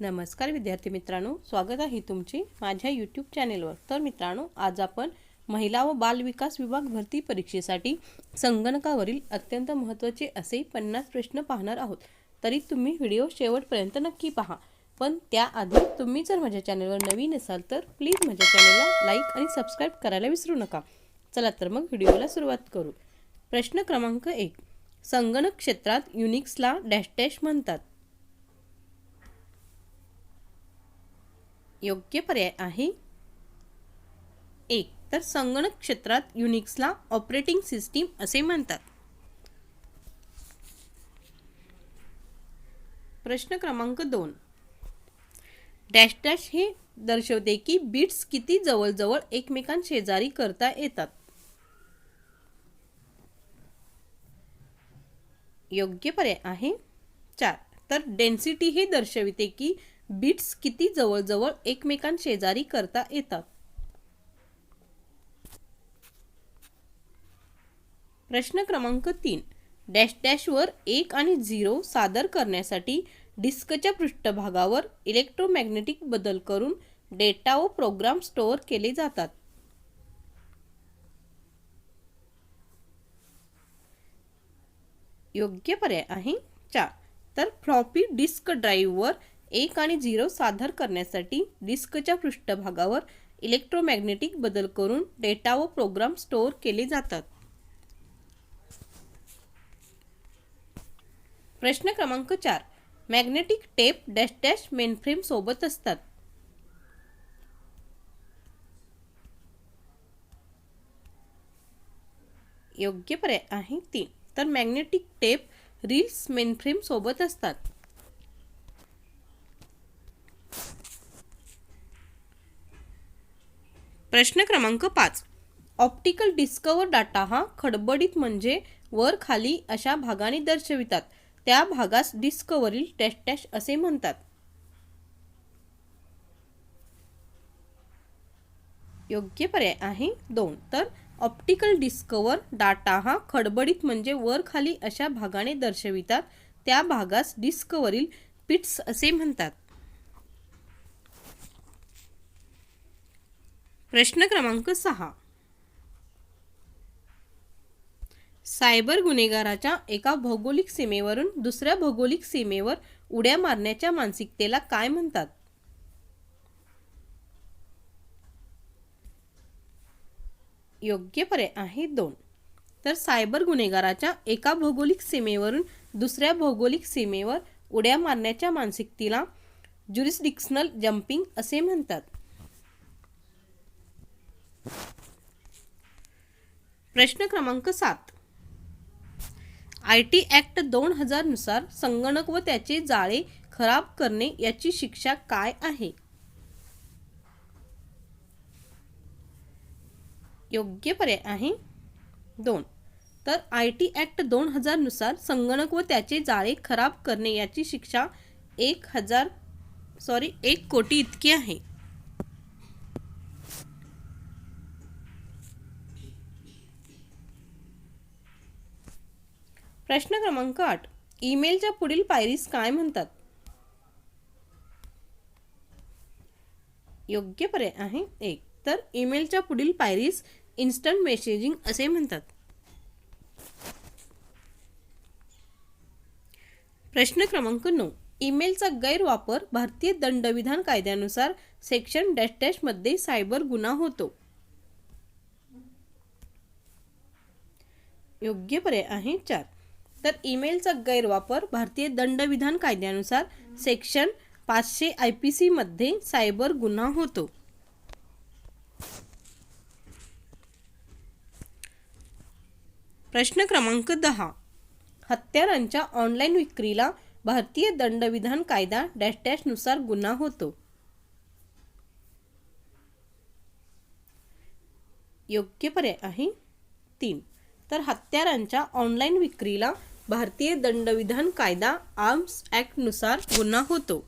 नमस्कार विद्यार्थी मित्रांनो स्वागत आहे तुमची माझ्या यूट्यूब चॅनेलवर तर मित्रांनो आज आपण महिला व बालविकास विभाग भरती परीक्षेसाठी संगणकावरील अत्यंत महत्त्वाचे असे पन्नास प्रश्न पाहणार आहोत. तरी तुम्ही व्हिडिओ शेवटपर्यंत नक्की पहा. पण त्याआधी तुम्ही जर माझ्या चॅनेलवर नवीन असाल तर प्लीज माझ्या चॅनेलला लाईक आणि सबस्क्राईब करायला विसरू नका. चला तर मग व्हिडिओला सुरुवात करू. प्रश्न क्रमांक एक. संगणक क्षेत्रात युनिक्सला डॅश डॅश म्हणतात. योग्य पर्याय आहे. एक तर संगणक क्षेत्रात युनिक्सला ऑपरेटिंग सिस्टीम असे म्हणतात. प्रश्न क्रमांक दोन. डॅश डॅश हे दर्शवते की बिट्स किती जवळजवळ एकमेकांशेजारी करता येतात. योग्य पर्याय आहे. चार तर डेन्सिटी हे दर्शविते की बिट्स किती जवळजवळ एकमेकांशेजारी करता येतात? प्रश्न क्रमांक तीन. डॅश डॅशवर एक आणि झिरो सादर करण्यासाठी डिस्कच्या पृष्ठभागावर इलेक्ट्रोमॅग्नेटिक बदल करून डेटा व प्रोग्राम स्टोअर केले जातात. योग्य पर्याय आहे चार. तर फ्लॉपी डिस्क ड्राईव्हवर एक आणि झिरो सादर करण्यासाठी डिस्कच्या पृष्ठभागावर इलेक्ट्रोमॅग्नेटिक बदल करून डेटा व प्रोग्राम स्टोअर केले जातात. प्रश्न क्रमांक चार. Magnetic tape dash dash mainframe सोबत असतात. योग्य पर्याय आहे तीन. तर मॅग्नेटिक टेप रील्स मेनफ्रेम सोबत असतात. प्रश्न क्रमांक पाच. ऑप्टिकल डिस्कवर डाटा हा खडबडीत म्हणजे वर खाली अशा भागाने दर्शवितात. त्या भागास डिस्कवरील टॅश टॅश असे म्हणतात. योग्य पर्याय आहे दोन. तर ऑप्टिकल डिस्कवर डाटा हा खडबडीत म्हणजे वर खाली अशा भागाने दर्शवितात. त्या भागास डिस्कवरील पिट्स असे म्हणतात. प्रश्न क्रमांक सहा. सायबर गुन्हेगाराच्या एका भौगोलिक सीमेवरून दुसऱ्या भौगोलिक सीमेवर उड्या मारण्याच्या मानसिकतेला काय म्हणतात? योग्य पर्याय आहे दोन. तर सायबर गुन्हेगाराच्या एका भौगोलिक सीमेवरून दुसऱ्या भौगोलिक सीमेवर उड्या मारण्याच्या मानसिकतेला ज्युरिस्डिक्शनल जम्पिंग असे म्हणतात. प्रश्न क्रमांक सात. आय टी ॲक्ट दोन हजारनुसार संगणक व त्याचे जाळे खराब करणे याची शिक्षा काय आहे? योग्य पर्याय आहे दोन. तर आय टी ॲक्ट दोन हजारनुसार संगणक व त्याचे जाळे खराब करणे याची शिक्षा एक हजार सॉरी एक कोटी इतकी आहे. प्रश्न क्रमांक आठ. ईमेलच्या पुढील पायरीस काय म्हणतात? योग्य पर्याय आहे एक. तर ईमेलच्या पुढील पायरीस इन्स्टंट मेसेजिंग असे म्हणतात. प्रश्न क्रमांक नऊ. ईमेलचा गैरवापर भारतीय दंडविधान कायद्यानुसार सेक्शन डॅश डॅशमध्ये सायबर गुन्हा होतो. योग्य पर्याय आहे चार. तर ईमेलचा गैरवापर भारतीय दंडविधान कायद्यानुसार सेक्शन पाचशे आय पी सीमध्ये सायबर गुन्हा होतो. प्रश्न क्रमांक दहा. हत्यारांच्या ऑनलाईन विक्रीला भारतीय दंडविधान कायदा डॅश डॅशनुसार गुन्हा होतो. योग्य पर्याय आहे तीन. तर हत्यारांच्या ऑनलाईन विक्रीला भारतीय दंडविधान कायदा आर्म्स ॲक्टनुसार गुन्हा होतो.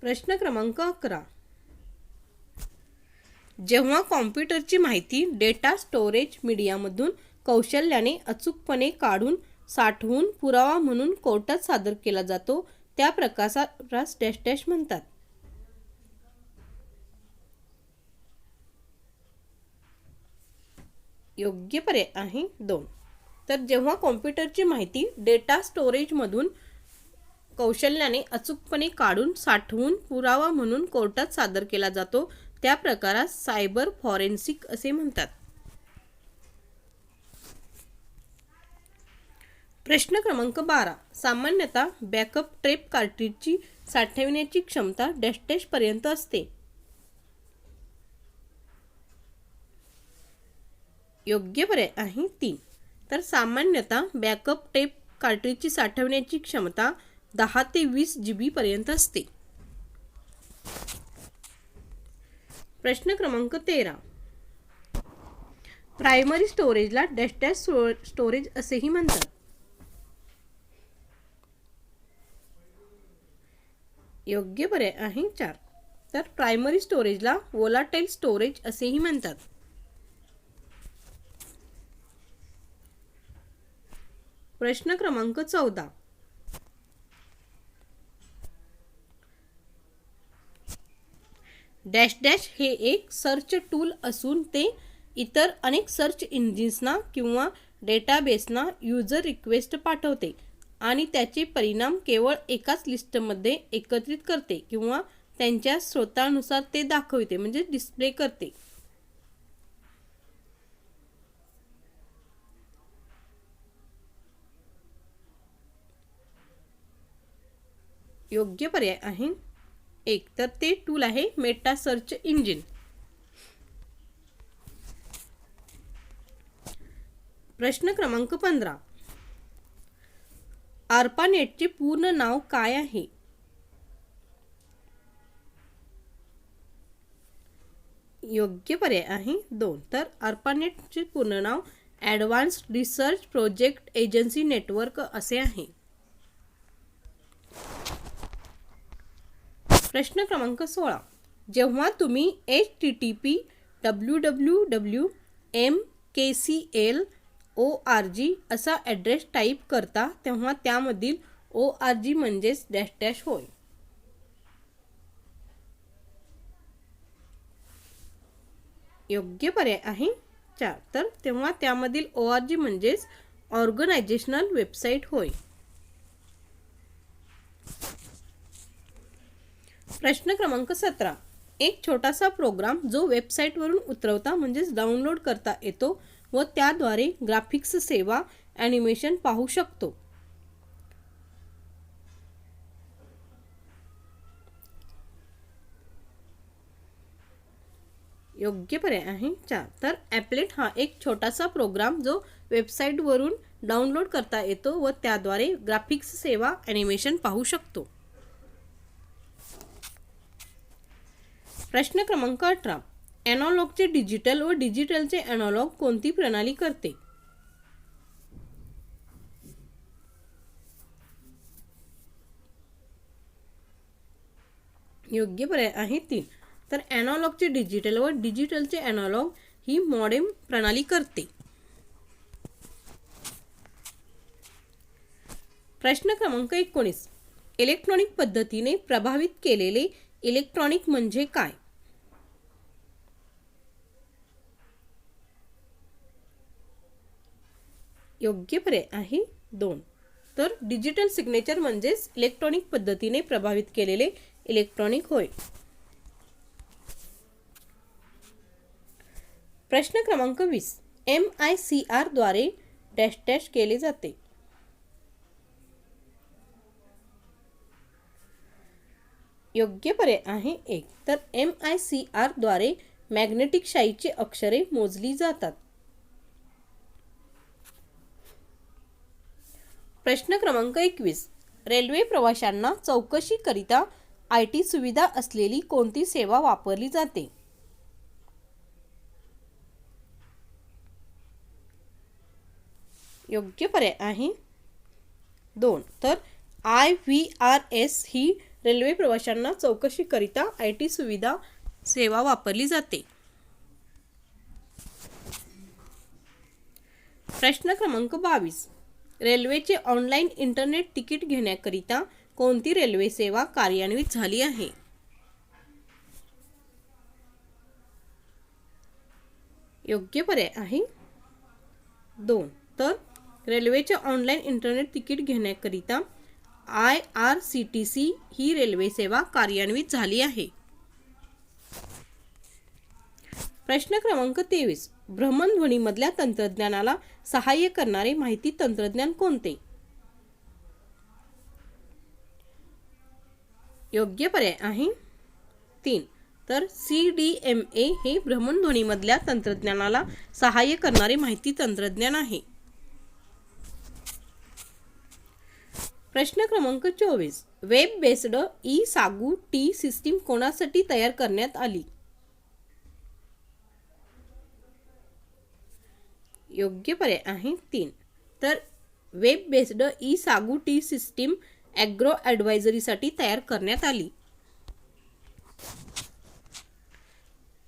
प्रश्न क्रमांक अकरा. जेव्हा कॉम्प्युटरची माहिती डेटा स्टोरेज मीडियामधून कौशल्याने अचूकपणे काढून साठवून पुरावा म्हणून कोर्टात सादर केला जातो त्या प्रकारास डॅश डॅश म्हणतात. योग्य पर्याय आहे दोन. तर जेव्हा कॉम्प्युटरची माहिती डेटा स्टोरेजमधून कौशल्याने अचूकपणे काढून साठवून पुरावा म्हणून कोर्टात सादर केला जातो त्या प्रकारास सायबर फॉरेन्सिक असे म्हणतात. प्रश्न क्रमांक बारा. सामान्यतः बॅकअप ट्रेप कार्ट्रीजची साठवण्याची क्षमता डॅश डॅश पर्यंत असते. योग्य पर्याय आहे तीन. तर सामान्यतः बॅकअप टेप कार्ट्रीजची साठवण्याची क्षमता दहा ते वीस जी बीपर्यंत असते. प्रश्न क्रमांक तेरा. प्रायमरी स्टोरेजला डॅश डॅश स्टोरेज असेही म्हणतात. योग्य पर्याय आहे चार. तर प्रायमरी स्टोरेजला वोलाटाईल स्टोरेज असेही म्हणतात. प्रश्न क्रमांक चौदा. डॅश डॅश हे एक सर्च टूल असून ते इतर अनेक सर्च इंजिन्सना किंवा डेटाबेसना युजर रिक्वेस्ट पाठवते आणि त्याचे परिणाम केवळ एकाच लिस्टमध्ये एकत्रित करते किंवा त्यांच्या स्रोतानुसार ते दाखवते म्हणजे डिस्प्ले करते. योग्य पर्याय आहे. एक तर ते टूल आहे मेटा सर्च इंजिन प्रश्न क्रमांक पंधरा. आर्पानेटचे पूर्ण नाव काय आहे? योग्य पर्याय आहे दोन. तर आर्पानेटचे पूर्ण नाव advanced research project agency network असे आहे. प्रश्न क्रमांक सोळा. जेव्हा तुम्ही H T T P W W W M K C L O R G असा ॲड्रेस टाईप करता तेव्हा त्यामधील ओ आर जी म्हणजेच डॅश डॅश होय. योग्य पर्याय आहे. चार. तर तेव्हा त्यामधील ओ आर जी म्हणजेच ऑर्गनायझेशनल वेबसाईट होय. प्रश्न क्रमांक सतरा. एक छोटासा प्रोग्राम जो वेबसाईटवरून उतरवता म्हणजेच डाउनलोड करता येतो व त्याद्वारे ग्राफिक्स सेवा ॲनिमेशन पाहू शकतो. योग्य पर्याय आहे चार. तर ॲपलेट हा एक छोटासा प्रोग्राम जो वेबसाईटवरून डाउनलोड करता येतो व त्याद्वारे ग्राफिक्स सेवा ॲनिमेशन पाहू शकतो. प्रश्न क्रमांक अठरा. ॲनॉलॉगचे डिजिटल व डिजिटलचे ॲनॉलॉग कोणती प्रणाली करते? योग्य पर्याय आहे तीन. तर ॲनॉलॉगचे डिजिटल व डिजिटलचे ॲनॉलॉग ही मॉडेम प्रणाली करते. प्रश्न क्रमांक एकोणीस. इलेक्ट्रॉनिक पद्धतीने प्रभावित केलेले इलेक्ट्रॉनिक म्हणजे काय? योग्य पर्याय आहे दोन. तर डिजिटल सिग्नेचर म्हणजेच इलेक्ट्रॉनिक पद्धतीने प्रभावित केलेले इलेक्ट्रॉनिक होय. प्रश्न क्रमांक वीस. एम आय सी आरद्वारे डॅश डॅश केले जाते. योग्य पर्याय आहे एक. तर एम आय सी आरद्वारे मॅग्नेटिक शाईची अक्षरे मोजली जातात. प्रश्न क्रमांक एकवीस. रेल्वे प्रवाशांना चौकशीकरिता आय टी सुविधा असलेली कोणती सेवा वापरली जाते? योग्य पर्याय आहे. दोन. तर आय व्ही आर एस ही रेल्वे प्रवाशांना चौकशीकरिता आय टी सुविधा सेवा वापरली जाते. प्रश्न क्रमांक बावीस. रेल्वेचे ऑनलाईन इंटरनेट तिकीट घेण्याकरिता कोणती रेल्वे सेवा कार्यान्वित झाली आहे? योग्य पर्याय आहे? दोन. तर रेल्वेचे ऑनलाईन इंटरनेट तिकीट घेण्याकरिता I R C T C he railway सेवा कार्यान्वित झाली आहे. प्रश्न क्रमांक तेवीस. भ्रमणध्वनीमधल्या तंत्रज्ञानाला सहाय्य करणारे माहिती तंत्रज्ञान कोणते? योग्य पर्याय आहे. तीन. तर सी डी एम ए हे भ्रमणध्वनीमधल्या तंत्रज्ञानाला सहाय्य करणारे माहिती तंत्रज्ञान आहे. प्रश्न क्रमांक चोवीस. Web based E Sagu T system कोणासाठी तयार करण्यात आली? योग्य पर्याय आहे तीन. तर web based E Sagu T system agro ॲडवायझरीसाठी तयार करण्यात आली.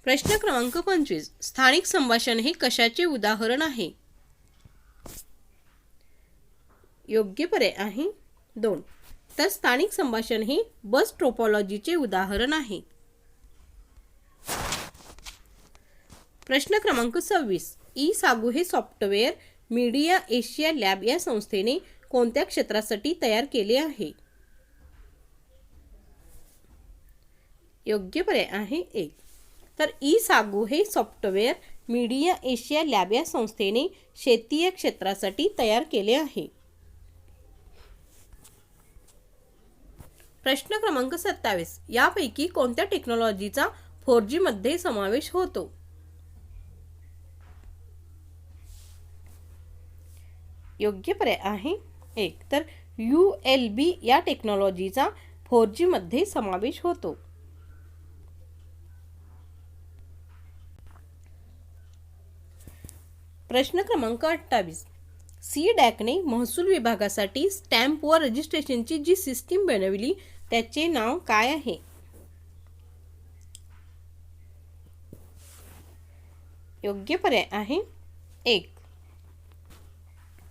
प्रश्न क्रमांक पंचवीस. स्थानिक संभाषण हे कशाचे उदाहरण आहे? योग्य पर्याय आहे दोन. तर स्थानिक संभाषण हे बस ट्रोपॉलॉजीचे उदाहरण आहे. प्रश्न क्रमांक सव्वीस. ई सागू हे सॉफ्टवेअर मीडिया एशिया लॅब या संस्थेने कोणत्या क्षेत्रासाठी तयार केले आहे? योग्य पर्याय आहे एक. तर ई सागू हे सॉफ्टवेअर मीडिया एशिया लॅब या संस्थेने शेतीय क्षेत्रासाठी तयार केले आहे. प्रश्न क्रमांक सत्तावीस. यापैकी कोणत्या टेक्नॉलॉजीचा फोर जीमध्ये समावेश होतो? योग्य पर्याय आहे. एक तर यू एल बी या टेक्नॉलॉजीचा फोर जीमध्ये समावेश होतो. प्रश्न क्रमांक अठ्ठावीस. सी डॅकने महसूल विभागासाठी स्टॅम्प व रजिस्ट्रेशनची जी सिस्टीम बनविली त्याचे नाव काय आहे? योग्य पर्याय आहे. एक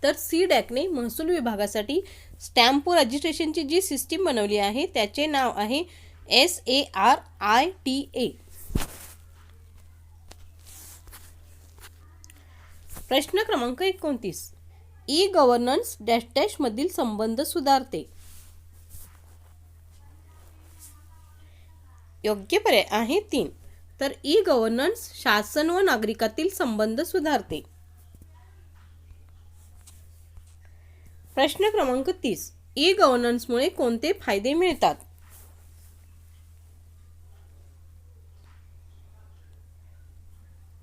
तर सी डॅकने महसूल विभागासाठी स्टॅम्प रजिस्ट्रेशनची जी सिस्टीम बनवली आहे त्याचे नाव आहे S A R I T A प्रश्न क्रमांक एकोणतीस. ई गव्हर्नन्स डॅश डॅशमधील संबंध सुधारते. योग्य पर्याय आहे तीन. तर ई गव्हर्नन्स शासन व नागरिकातील संबंध सुधारते. प्रश्न क्रमांक तीस. ई गव्हर्नन्समुळे कोणते फायदे मिळतात?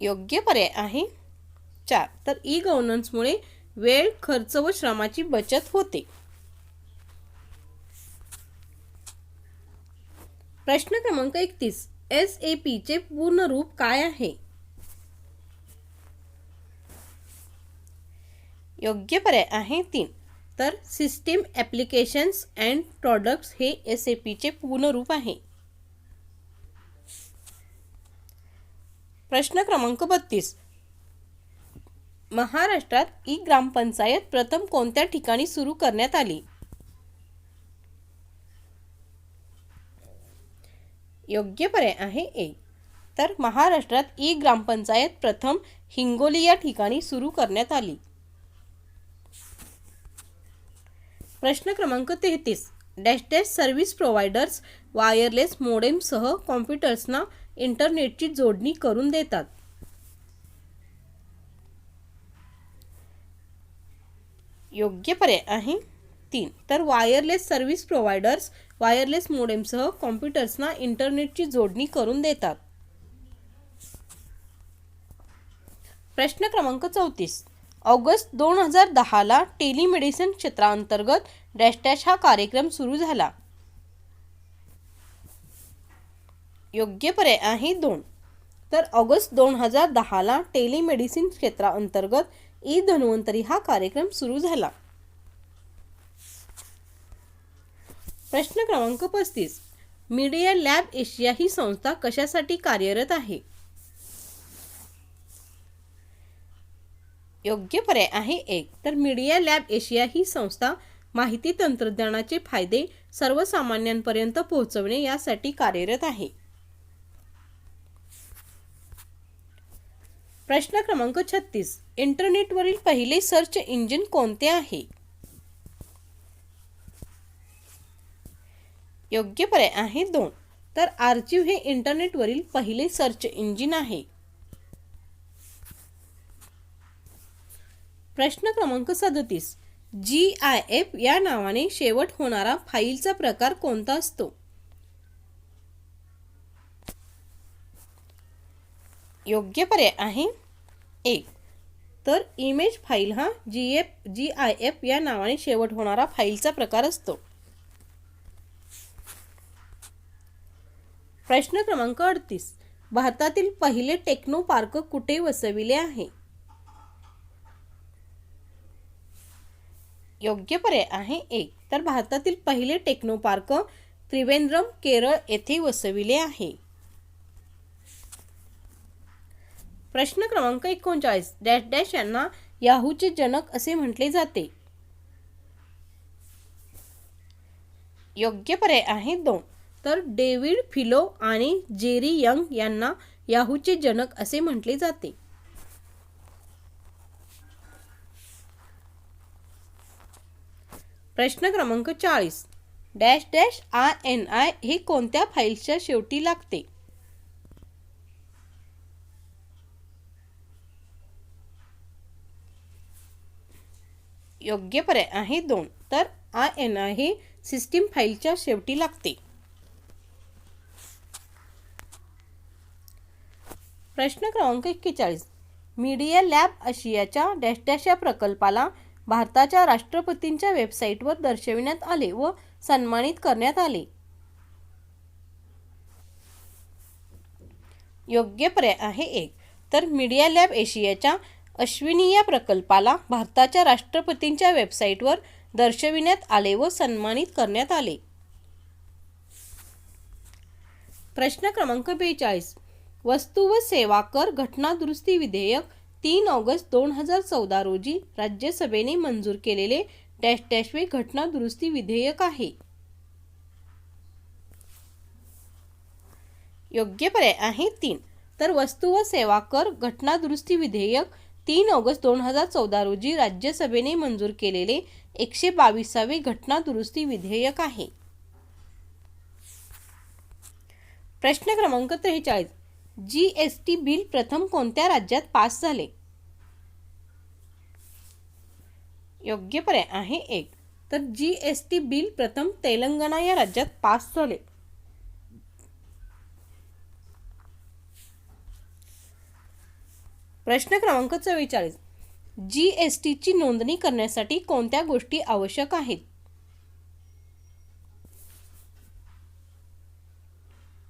योग्य पर्याय आहे चार. तर ई गव्हर्नन्समुळे वेळ खर्च व श्रमाची बचत होते. प्रश्न क्रमांक एकतीस. एस ए पीचे पूर्ण रूप काय आहे? योग्य पर्याय आहे तीन. तर सिस्टीम ॲप्लिकेशन्स अँड प्रॉडक्ट्स हे एस ए पीचे पूर्ण रूप आहे. प्रश्न क्रमांक बत्तीस. महाराष्ट्रात ई ग्रामपंचायत प्रथम कोणत्या ठिकाणी सुरू करण्यात आली? योग्य पर्याय आहे ए. तर महाराष्ट्रात ई ग्रामपंचायत प्रथम हिंगोली या ठिकाणी सुरू करण्यात आली. प्रश्न क्रमांक तेहतीस. Dash dash service providers wireless मोडेमसह कॉम्प्युटर्सना इंटरनेटची जोडणी करून देतात. योग्य पर्याय आहे तीन. तर वायरलेस सर्व्हिस प्रोव्हायडर्स वायरलेस मोडेमसह कॉम्प्युटर्सना इंटरनेटची जोडणी करून देतात. प्रश्न क्रमांक चौतीस. ऑगस्ट दोन हजार दहाला टेलिमेडिसिन क्षेत्रांतर्गत डॅश डॅश हा कार्यक्रम सुरू झाला. योग्य पर्याय आहे दोन. तर ऑगस्ट दोन हजार दहाला टेलिमेडिसिन क्षेत्राअंतर्गत ई धन्वंतरी हा कार्यक्रम सुरू झाला. प्रश्न क्रमांक पस्तीस. मीडिया लॅब एशिया ही संस्था कशासाठी कार्यरत आहे? योग्य पर्याय आहे एक. तर मीडिया लॅब एशिया ही संस्था माहिती तंत्रज्ञानाचे फायदे सर्वसामान्यांपर्यंत पोहोचवणे यासाठी कार्यरत आहे. प्रश्न क्रमांक छत्तीस. इंटरनेटवरील पहिले सर्च इंजिन कोणते आहे? योग्य पर्याय आहे दोन. तर आर्चिव हे इंटरनेटवरील पहिले सर्च इंजिन आहे. प्रश्न क्रमांक सदतीस. जी आय एफ या नावाने शेवट होणारा फाईलचा प्रकार कोणता असतो? योग्य पर्याय आहे. एक. तर इमेज फाईल हा G F G I F या नावाने शेवट होणारा फाईलचा प्रकार असतो. प्रश्न क्रमांक अडतीस. भारतातील पहिले टेक्नो पार्क कुठे वसविले आहे? योग्य पर्याय आहे एक. तर भारतातील पहिले टेक्नो पार्क त्रिवेंद्रम केरळ येथे वसविले आहे. प्रश्न क्रमांक एकोणचाळीस डॅश डॅश यांना याहूचे जनक असे म्हटले जाते. योग्य पर्याय आहे दोन. तर डेव्हिड फिलो आणि जेरी यंग यांना याहूचे जनक असे म्हटले जाते. प्रश्न क्रमांक चाळीस. Dash dash I N I हे कोणत्या फाईलच्या शेवटी लागते? योग्य पर्याय आहे दोन. तर आय एन आय हे सिस्टीम फाईलच्या शेवटी लागते. प्रश्न क्रमांक एक्केचाळीस. मीडिया लॅब आशियाच्या डॅश डॅश या प्रकल्पाला भारताच्या राष्ट्रपतींच्या वेबसाईटवर दर्शविण्यात आले व सन्मानित करण्यात आले. योग्य पर्याय आहे एक. तर मीडिया लॅब एशियाच्या अश्विनी या प्रकल्पाला भारताच्या राष्ट्रपतींच्या वेबसाईटवर दर्शविण्यात आले व सन्मानित करण्यात आले. प्रश्न क्रमांक बेचाळीस. वस्तू व सेवा कर घटना दुरुस्ती विधेयक तीन ऑगस्ट दोन हजार चौदा रोजी राज्यसभेने मंजूर केलेले डॅश डॅशवे घटना दुरुस्ती विधेयक आहे. योग्य पर्याय आहे तीन. तर वस्तू व सेवा कर घटना दुरुस्ती विधेयक तीन ऑगस्ट दोन हजार चौदा रोजी राज्यसभेने मंजूर केलेले एकशे बावीसावे घटना दुरुस्ती विधेयक आहे. प्रश्न क्रमांक त्रेचाळीस. जी एस टी बिल प्रथम कोणत्या राज्यात पास झाले? योग्य पर्याय आहे एक. तर जी एस टी बिल प्रथम तेलंगणा या राज्यात पास झाले. प्रश्न क्रमांक चव्वेचाळीस. जी एस टीची नोंदणी करण्यासाठी कोणत्या गोष्टी आवश्यक आहेत?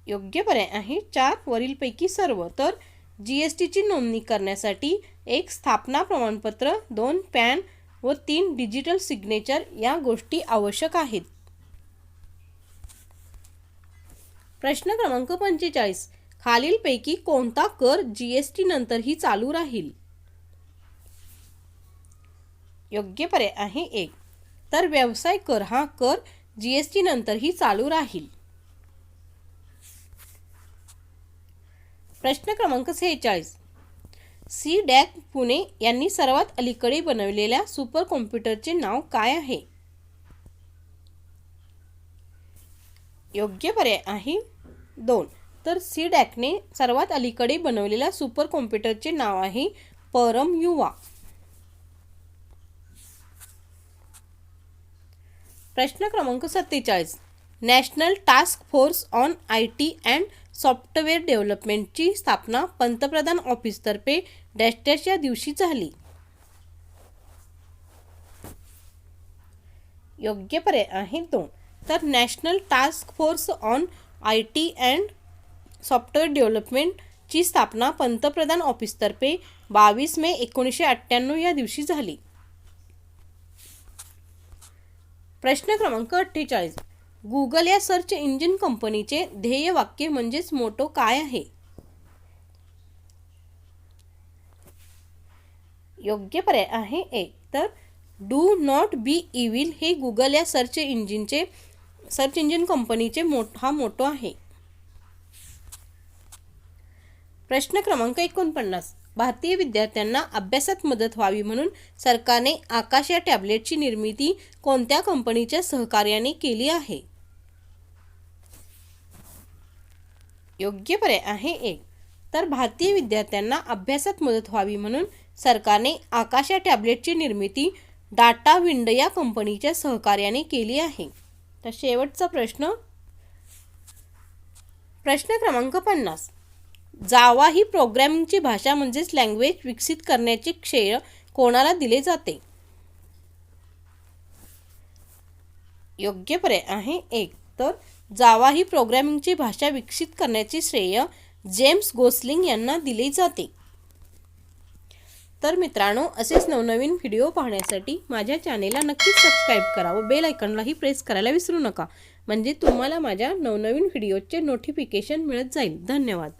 योग्य पर्याय आहे. चार वरीलपैकी सर्व. तर जी एस टीची नोंदणी करण्यासाठी एक स्थापना प्रमाणपत्र दोन पॅन व तीन डिजिटल सिग्नेचर या गोष्टी आवश्यक आहेत. प्रश्न क्रमांक पंचेचाळीस. खालीलपैकी कोणता कर जी एस टी नंतरही चालू राहील? योग्य पर्याय आहे एक. तर व्यवसाय कर हा कर जी एस टी नंतरही चालू राहील. प्रश्न क्रमांक सेहेचाळीस. सी डॅक पुणे यांनी सर्वात अलीकडे बनवलेल्या सुपर कॉम्प्युटरचे नाव काय आहे? योग्य पर्याय आहे दोन. तर सी डॅकने सर्वात अलीकडे बनवलेल्या सुपर कॉम्प्युटरचे नाव आहे परम युवा. प्रश्न क्रमांक सत्तेचाळीस. National task force on I T and software डेव्हलपमेंटची स्थापना पंतप्रधान ऑफिसतर्फे डॅश डॅश या दिवशी झाली. योग्य पर्याय आहे दोन तर national task force on I T and software डेव्हलपमेंटची स्थापना पंतप्रधान ऑफिसतर्फे बावीस मे एकोणीसशे अठ्ठ्याण्णव या दिवशी झाली. प्रश्न क्रमांक अठ्ठेचाळीस. गुगल या सर्च इंजिन कंपनीचे ध्येय वाक्य म्हणजेच मोटो काय आहे? योग्य पर्याय आहे एक. तर डू नॉट बी इविल हे गुगल या सर्च इंजिनचे सर्च इंजिन कंपनीचे मोठ हा मोठो आहे. प्रश्न क्रमांक एकोणपन्नास. भारतीय विद्यार्थ्यांना अभ्यासात मदत व्हावी म्हणून सरकारने आकाश या टॅबलेटची निर्मिती कोणत्या कंपनीच्या सहकार्याने केली आहे? योग्य पर्याय आहे एक. तर भारतीय विद्यार्थ्यांना अभ्यासात मदत व्हावी म्हणून सरकारने आकाश या टॅबलेटची निर्मिती डाटा विंड या कंपनीच्या सहकार्याने केली आहे. तर शेवटचा प्रश्न. प्रश्न क्रमांक पन्नास. जावा ही प्रोग्रॅमिंगची भाषा म्हणजेच लँग्वेज विकसित करण्याचे श्रेय कोणाला दिले जाते? योग्य पर्याय आहे एक. तर जावा ही प्रोग्रॅमिंगची भाषा विकसित करण्याचे श्रेय जेम्स गोसलिंग यांना दिले जाते. तर मित्रांनो असेच नवनवीन व्हिडिओ पाहण्यासाठी माझ्या चॅनेलला नक्कीच सबस्क्राईब करा व बेल आयकॉनलाही प्रेस करायला विसरू नका. म्हणजे तुम्हाला माझ्या नवनवीन व्हिडिओचे नोटिफिकेशन मिळत जाईल. धन्यवाद.